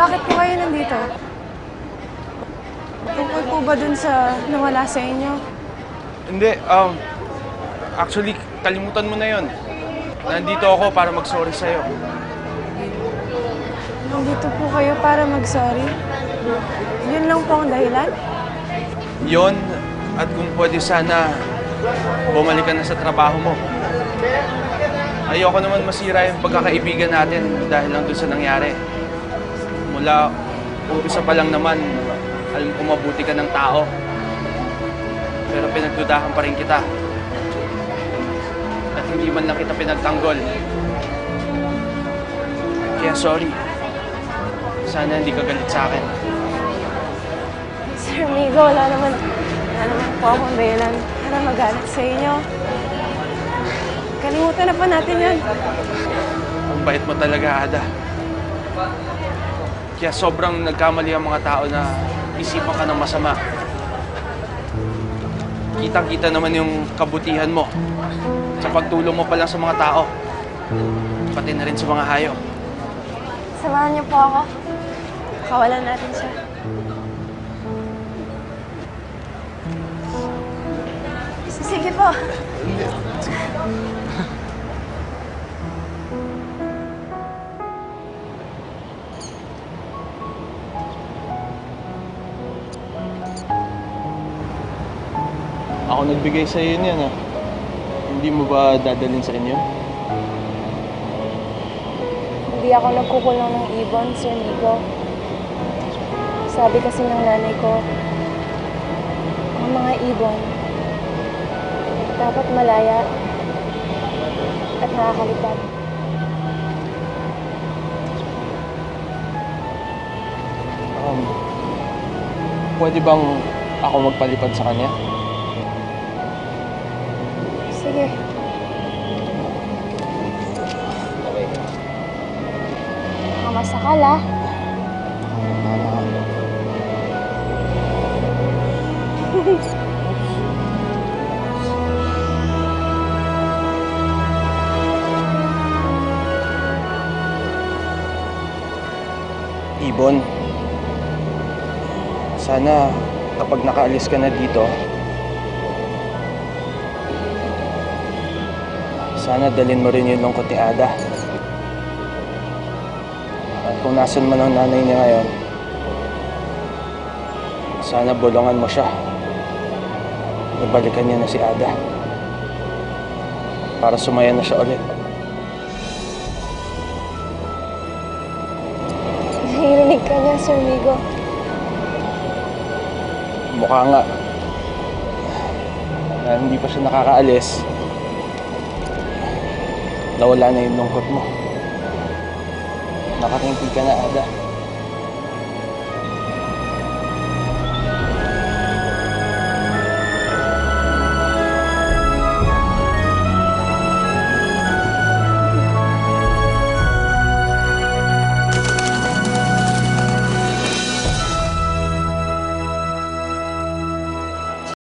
Bakit po kayo nandito? Tungkol po ba dun sa nawala sa inyo? Hindi, um, actually, kalimutan mo na yon. Nandito ako para mag-sorry sa'yo. Nandito po kayo para mag-sorry? Yun lang po ang dahilan? Yon, at kung pwede sana, bumalik ka na sa trabaho mo. Ayoko naman masira yung pagkakaibigan natin dahil lang doon sa nangyari. Mula umpisa pa lang naman, alam ko mabuti ka ng tao. Pero pinagdudahan pa rin kita. At hindi man lang kita pinagtanggol. Kaya sorry. Sana hindi ka galit sa akin. Sir Migo, wala naman, wala naman po akong dahilan para magalit sa inyo. Kalimutan na pa natin yun. Ang bait mo talaga, Ada. Kaya sobrang nagkamali ang mga tao na isipan ka ng masama. Kitang-kita naman yung kabutihan mo sa pagtulong mo pa lang sa mga tao. Pati na rin sa mga hayop. Samahan niyo po ako. Kawalan natin siya. Sige po. Ako nagbigay sa iyo niyan, ah. Hindi mo ba dadalhin sa inyo? Hindi ako nagkukulong ng ibon, Sir Migo. Sabi kasi ng nanay ko, ang mga ibon, dapat malaya at nakakalipad. Um, pwede bang ako magpalipad sa kanya? Sige. Nakamasakal ah. Ibon, sana kapag nakaalis ka na dito, sana dalin mo rin yung lungkot ni Ada. At kung nasan man ang nanay niya ngayon, sana bulungan mo siya. Ibalikan niya na si Ada. Para sumaya na siya ulit. Nahirinig ka niya, Sir Migo. Mukha nga. Na hindi pa siya nakakaalis. Nawala na yung lungkot mo. Nakatingkig ka na, Ada.